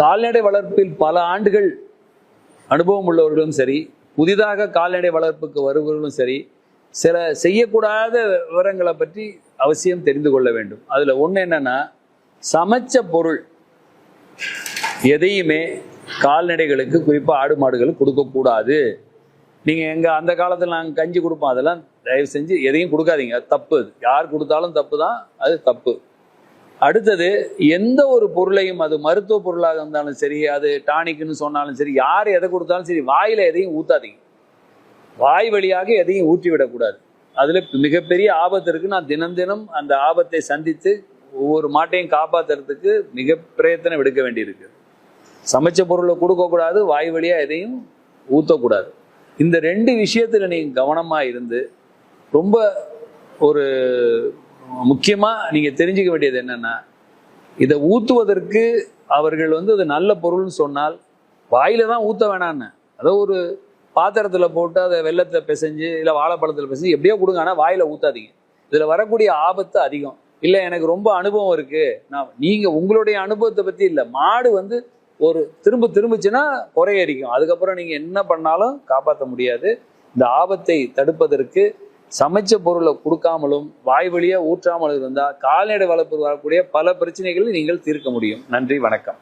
கால்நடை வளர்ப்பில் பல ஆண்டுகள் அனுபவம் உள்ளவர்களும் சரி புதிதாக கால்நடை வளர்ப்புக்கு வருபவர்களும் சரி சில செய்யக்கூடாத விவரங்களை பற்றி அவசியம் தெரிந்து கொள்ள வேண்டும். அதில் ஒன்று என்னன்னா சமைச்ச பொருள் எதையுமே கால்நடைகளுக்கு குறிப்பாக ஆடு மாடுகளுக்கு கொடுக்கக்கூடாது நீங்கள் எங்கள் அந்த காலத்தில் நாங்கள் கஞ்சி கொடுப்போம் அதெல்லாம் தயவு செஞ்சு எதையும் கொடுக்காதீங்க. அது தப்பு. அது யார் கொடுத்தாலும் தப்பு தான் அது தப்பு. அடுத்தது எந்த ஒரு பொருளையும் அது மருத்துவ பொருளாக இருந்தாலும் சரி அது டானிக்னு சொன்னாலும் சரி யார் எதை கொடுத்தாலும் சரி வாயில் எதையும் ஊற்றாதீங்க வாய் வழியாக எதையும் ஊற்றி விடக்கூடாது அதில் மிகப்பெரிய ஆபத்து இருக்குது நான் தினம் தினம் அந்த ஆபத்தை சந்தித்து ஒவ்வொரு மாட்டையும் காப்பாத்துறதுக்கு மிக பிரயத்தனம் எடுக்க வேண்டியிருக்கு. சமைச்ச பொருளை கொடுக்கக்கூடாது வாய் வழியாக எதையும் ஊற்றக்கூடாது இந்த ரெண்டு விஷயத்தில் நீங்கள் கவனமாக இருந்து ரொம்ப ஒரு முக்கியமா நீங்க தெரிஞ்சுக்க வேண்டியது என்னன்னா இதை ஊத்துவதற்கு அவர்கள் வந்து அது நல்ல பொருள்னு சொன்னால் வாயில தான் ஊத்த வேணான்னு. அதை ஒரு பாத்திரத்துல போட்டு அதை வெள்ளத்தை பிசைஞ்சு இல்ல வாழைப்பழத்துல பிசைஞ்சு எப்படியோ கொடுங்க. ஆனா வாயில ஊத்தாதீங்க. இதுல வரக்கூடிய ஆபத்து அதிகம். இல்ல எனக்கு ரொம்ப அனுபவம் இருக்கு. நான் நீங்க உங்களுடைய அனுபவத்தை பத்தி இல்ல. மாடு வந்து ஒரு திரும்ப திரும்பிச்சுன்னா குறையடிக்கும். அதுக்கப்புறம் நீங்க என்ன பண்ணாலும் காப்பாற்ற முடியாது. இந்த ஆபத்தை தடுப்பதற்கு சமைச்ச பொருளை கொடுக்காமலும் வாய் வழியா ஊற்றாமலும் இருந்தா கால்நடை வளர்ப்பு வரக்கூடிய பல பிரச்சனைகளை நீங்கள் தீர்க்க முடியும். நன்றி வணக்கம்.